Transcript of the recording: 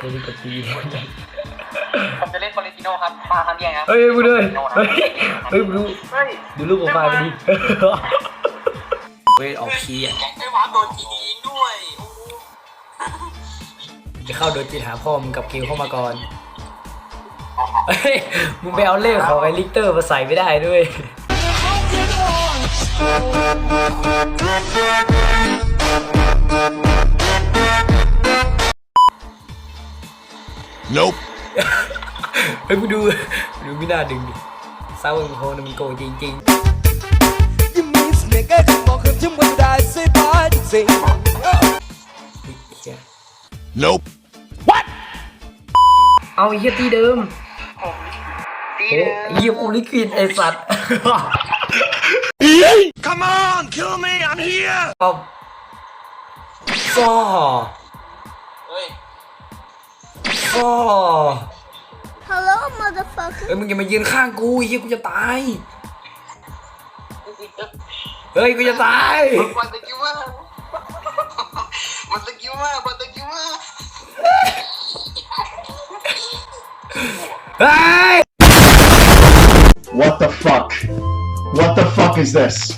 ตัวนี้กับตีผมจะเล่นฟอเรนติโนครับมาทำยังไงครับเฮ้ยมึงเลยเฮ้ยเฮ้ยมึงดูเฮ้ยดูรูปโปรไฟล์มันดิเว้ยออกคีย์อะไม่ว้าโดนทีดีด้วยโอ้โหจะเข้าโดยจิตหาพ่อมึงกับกิวเข้ามาก่อนเฮ้ยมึงไปเอาเลขของไอ้ลิกเตอร์มาใส่ไม่ได้ด้วย Nope. เฮ้ยมึงดูดูไม่น่าดึงดิซาวน์โฮนมันโกงจริงยิ้มมีเสน่ห์แค่จะบอกคำจำว่าได้ใช่ไหมจริงๆอุ๊ยเหี้ย Nope. เอาไอ้เหี้ยตีเดิมตีโอ้เดิมเหี้ยกูลิควิดไอ้สัตว์ Come on, kill me. I'm here. เอาซ่อเฮ้ย ซ่อ Hello, motherfucker. เฮ้ยมึงอย่ามายืนข้างกูไอ้เหี้ยกูจะตาย เฮ้ยกูจะตายมันตะกี้ว่ามันตะกี้ว่ามันตะกี้ว่าเฮ้ย What the fuck? What the fuck is this?